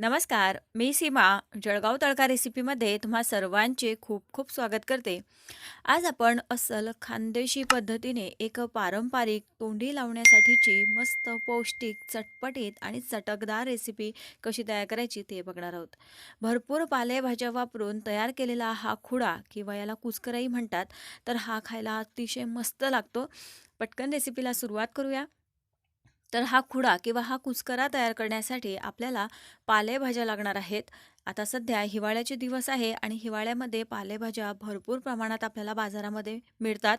नमस्कार मी सीमा जळगाव तडका रेसिपीमध्ये तुम्हा सर्वांचे खूप खूप स्वागत करते. आज आपण अस्सल खानदेशी पद्धतीने एक पारंपरिक तोंडी लावण्यासाठीची मस्त पौष्टिक चटपटीत आणि चटकदार रेसिपी कशी तयार करायची ते बघणार आहोत. भरपूर पालेभाज्या वापरून तयार केलेला हा खुडा किंवा याला कुसकराई म्हणतात तर हा खायला अतिशय मस्त लागतो. पटकन रेसिपीला सुरुवात करूया. तर हा खुडा किंवा हा कुचकरा तयार करण्यासाठी आपल्याला पालेभाज्या लागणार आहेत. आता सध्या हिवाळ्याचे दिवस आहे आणि हिवाळ्यामध्ये पालेभाज्या भरपूर प्रमाणात आपल्याला बाजारामध्ये मिळतात.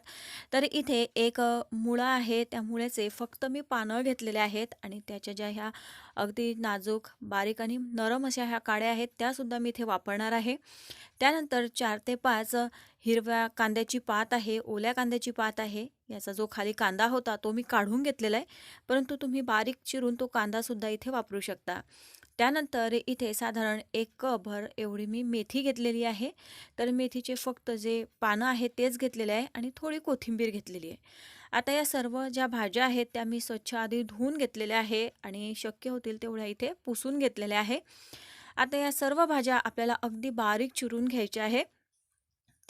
तर इथे एक मुळं मुळा आहे त्या मुळ्याचे फक्त मी पानं घेतलेले आहेत आणि त्याच्या ज्या ह्या अगदी नाजूक बारीक आणि नरम अशा ह्या काड्या आहेत त्यासुद्धा मी इथे वापरणार आहे. त्यानंतर चार ते पाच हिरव्या कांद्याची पात आहे ओल्या कांद्याची पात आहे याचा जो खाली कांदा होता तो मी काढून घेतलेला आहे. परंतु तुम्ही बारीक चिरून तो कांदासुद्धा इथे वापरू शकता. त्यानंतर इथे साधारण एक कपभर एवढी मी मेथी घेतलेली आहे. तर मेथीचे फक्त जे पानं आहेत तेच घेतलेले आहे आणि थोडी कोथिंबीर घेतलेली आहे. आता या सर्व ज्या भाज्या आहेत त्या मी स्वच्छ आधी धुवून घेतलेल्या आहे आणि शक्य होतील तेवढ्या इथे पुसून घेतलेल्या आहे. आता या सर्व भाज्या आपल्याला अगदी बारीक चिरून घ्यायच्या आहे.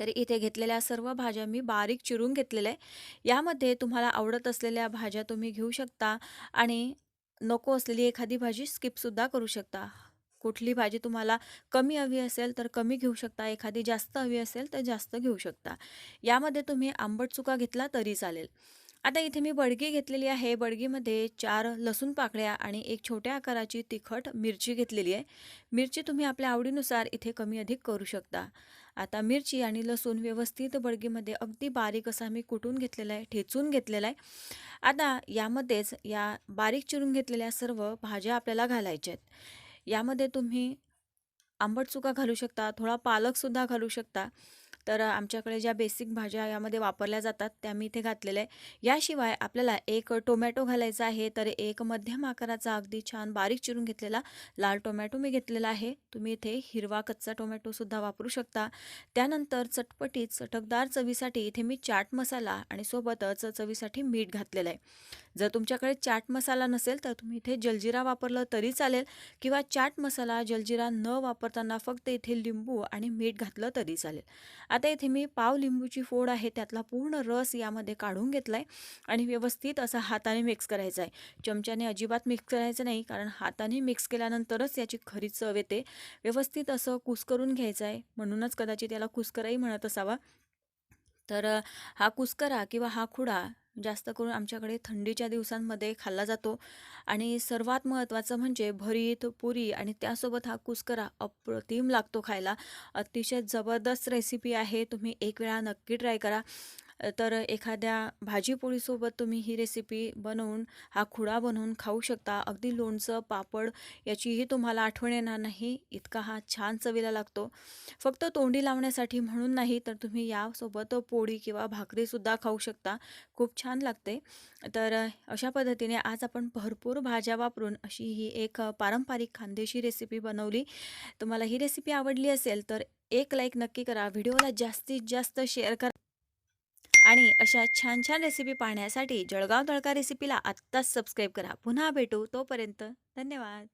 तर इथे घेतलेल्या सर्व भाज्या मी बारीक चिरून घेतलेल्या आहे. यामध्ये तुम्हाला आवडत असलेल्या भाज्या तुम्ही घेऊ शकता आणि नको असलेली एखादी भाजी स्किपसुद्धा करू शकता. कुठली भाजी तुम्हाला कमी हवी असेल तर कमी घेऊ शकता एखादी जास्त हवी असेल तर जास्त घेऊ शकता. यामध्ये तुम्ही आंबट चुका घेतला तरी चालेल. आता इथे मी बडगी घेतलेली आहे. बडगीमध्ये चार लसूण पाकळ्या आणि एक छोट्या आकाराची तिखट मिरची घेतलेली आहे. मिरची तुम्ही आपल्या आवडीनुसार इथे कमी अधिक करू शकता. आता मिरची आणि लसूण व्यवस्थित बडगीमध्ये अगदी बारीक असा मी कुटून घेतलेला आहे ठेचून घेतलेला आहे. आता यामध्येच या बारीक चिरून घेतलेल्या सर्व भाज्या आपल्याला घालायच्या आहेत. यामध्ये तुम्ही आंबट चुका घालू शकता थोडा पालकसुद्धा घालू शकता. तर आमच्याकडे ज्या बेसिक भाज्या यामध्ये वापरल्या जातात त्या मी इथे घातलेल्या आहे याशिवाय आपल्याला एक टोमॅटो घालायचा आहे तर एक मध्यम आकाराचा अगदी छान बारीक चिरून घेतलेला लाल टोमॅटो मी घेतलेला आहे. तुम्ही इथे हिरवा कच्चा टोमॅटोसुद्धा वापरू शकता. त्यानंतर चटपटीत चटकदार चवीसाठी इथे मी चाट मसाला आणि सोबतच चवीसाठी मीठ घातलेलं आहे. जर तुमच्याकडे चाट मसाला नसेल तर तुम्ही इथे जलजिरा वापरलं तरी चालेल किंवा चाट मसाला जलजिरा न वापरताना फक्त इथे लिंबू आणि मीठ घातलं तरी चालेल. आता इथे मी पाव लिंबूची फोड आहे त्यातला पूर्ण रस यामध्ये काढून घेतला आहे आणि व्यवस्थित असा हाताने मिक्स करायचा आहे चमच्याने अजिबात मिक्स करायचं नाही कारण हाताने मिक्स केल्यानंतरच याची खरी चव येते. व्यवस्थित असं कुस्करून घ्यायचं आहे म्हणूनच कदाचित याला कुस्कराही म्हणत असावा. तर हा कुस्करा किंवा हा खुडा जास्त करून आमच्याकडे थंडीच्या दिवसांमध्ये खाल्ला जातो. आणि सर्वात महत्त्वाचं म्हणजे भरीत पुरी आणि त्यासोबत हा कुस्करा अप्रतिम लागतो खायला. अतिशय जबरदस्त रेसिपी आहे. तुम्ही एक वेळा नक्की ट्राय करा. तर एखाद्या भाजीपोळीसोबत तुम्ही ही रेसिपी बनवून हा खुडा बनवून खाऊ शकता. अगदी लोणचं पापड याचीही तुम्हाला आठवण येणार नाही. इतका हा छान चवीला लागतो. फक्त तोंडी लावण्यासाठी म्हणून नाही तर तुम्ही यासोबत पोळी किंवा भाकरीसुद्धा खाऊ शकता. खूप छान लागते. तर अशा पद्धतीने आज आपण भरपूर भाज्या वापरून अशी ही एक पारंपरिक खानदेशी रेसिपी बनवली. तुम्हाला ही रेसिपी आवडली असेल तर एक लाईक नक्की करा. व्हिडिओला जास्तीत जास्त शेअर करा. आणि अशा छान छान रेसिपी पाहण्यासाठी जळगाव तळका रेसिपीला आत्ताच सबस्क्राईब करा. पुन्हा भेटू तोपर्यंत धन्यवाद.